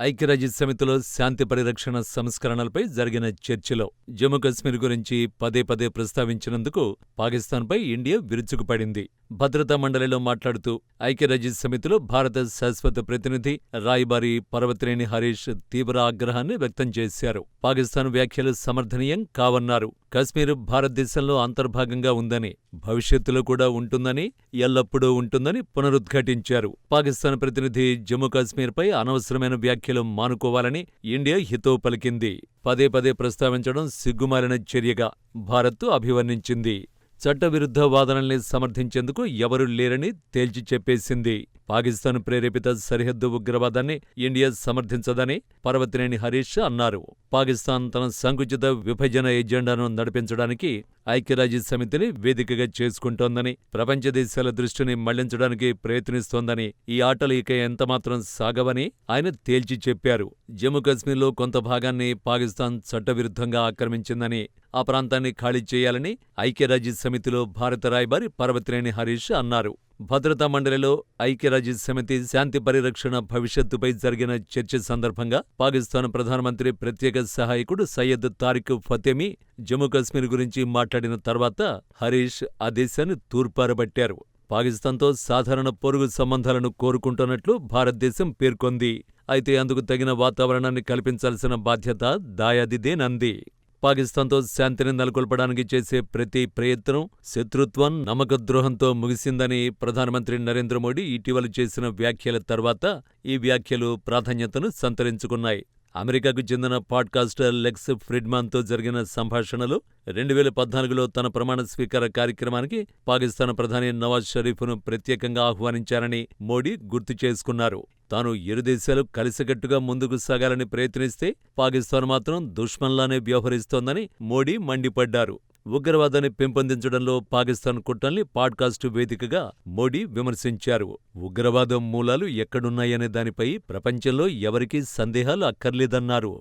ఐక్యరాజ్య సమితిలో శాంతి పరిరక్షణ సంస్కరణలపై జరిగిన చర్చలో జమ్మూకశ్మీర్ గురించి పదే పదే ప్రస్తావించినందుకు పాకిస్తాన్పై ఇండియా విరుచుకుపడింది. భద్రతా మండలిలో మాట్లాడుతూ ఐక్యరాజ్య సమితిలో భారత శాశ్వత ప్రతినిధి రాయబారి పర్వతనేని హరీష్ తీవ్ర ఆగ్రహాన్ని వ్యక్తం చేశారు. పాకిస్తాన్ వ్యాఖ్యలు సమర్థనీయం కావన్నారు. కశ్మీర్ భారతదేశంలో అంతర్భాగంగా ఉందని, భవిష్యత్తులో కూడా ఉంటుందని, ఎల్లప్పుడూ ఉంటుందని పునరుద్ఘాటించారు. పాకిస్తాన్ ప్రతినిధి జమ్మూ కాశ్మీర్పై అనవసరమైన వ్యాఖ్యలు మానుకోవాలని ఇండియా హితవు పలికింది. పదే పదే ప్రస్తావించడం సిగ్గుమాలిన చర్యగా భారత్ అభివర్ణించింది. చట్టవిరుద్ధ వాదనల్ని సమర్థించేందుకు ఎవరూ లేరని తేల్చి చెప్పేసింది. పాకిస్తాన్ ప్రేరేపిత సరిహద్దు ఉగ్రవాదాన్ని ఇండియా సమర్థించదని పర్వతినేని హరీష్ అన్నారు. పాకిస్తాన్ తన సంకుచిత విభజన ఎజెండాను నడిపించడానికి ఐక్యరాజ్య సమితిని వేదికగా చేసుకుంటోందని, ప్రపంచ దేశాల దృష్టిని మళ్ళించడానికి ప్రయత్నిస్తోందని, ఈ ఆటలు ఇక ఎంతమాత్రం సాగవని ఆయన తేల్చి చెప్పారు. జమ్మూ కశ్మీర్లో కొంత భాగాన్ని పాకిస్తాన్ చట్టవిరుద్ధంగా ఆక్రమించిందని, ఆ ప్రాంతాన్ని ఖాళీ చేయాలని ఐక్యరాజ్య సమితిలో భారత రాయబారి పర్వతినేని హరీష్ అన్నారు. భద్రతా మండలిలో ఐక్యరాజ్య సమితి శాంతి పరిరక్షణ భవిష్యత్తుపై జరిగిన చర్చ సందర్భంగా పాకిస్తాన్ ప్రధానమంత్రి ప్రత్యేక సహాయకుడు సయ్యద్ తారిక్ ఫతేమీ జమ్మూకాశ్మీర్ గురించి మాట్లాడిన తర్వాత హరీష్ ఆ దేశాన్ని తూర్పారబట్టారు. పాకిస్తాన్తో సాధారణ పొరుగు సంబంధాలను కోరుకుంటున్నట్లు భారతదేశం పేర్కొంది. అయితే అందుకు తగిన వాతావరణాన్ని కల్పించాల్సిన బాధ్యత దాయాదిదేనంది. పాకిస్తాన్తో శాంతిని నెలకొల్పడానికి చేసే ప్రతి ప్రయత్నం శత్రుత్వం, నమ్మకద్రోహంతో ముగిసిందని ప్రధానమంత్రి నరేంద్ర మోడీ ఇటీవల చేసిన వ్యాఖ్యల తర్వాత ఈ వ్యాఖ్యలు ప్రాధాన్యతను సంతరించుకున్నాయి. అమెరికాకు చెందిన పాడ్కాస్టర్ లెక్స్ ఫ్రిడ్మాన్తో జరిగిన సంభాషణలో రెండువేల పద్నాలుగులో తన ప్రమాణ స్వీకార కార్యక్రమానికి పాకిస్తాన్ ప్రధాని నవాజ్ షరీఫ్ను ప్రత్యేకంగా ఆహ్వానించారని మోడీ గుర్తు చేసుకున్నారు. తాను ఇరు దేశాలు కలిసికట్టుగా ముందుకు సాగాలని ప్రయత్నిస్తే పాకిస్తాన్ మాత్రం దుష్మన్లానే వ్యవహరిస్తోందని మోడీ మండిపడ్డారు. ఉగ్రవాదాన్ని పెంపొందించడంలో పాకిస్తాన్ కుట్రల్ని పాడ్కాస్టు వేదికగా మోడీ విమర్శించారు. ఉగ్రవాదం మూలాలు ఎక్కడున్నాయనే దానిపై ప్రపంచంలో ఎవరికీ సందేహాలు అక్కర్లేదన్నారు.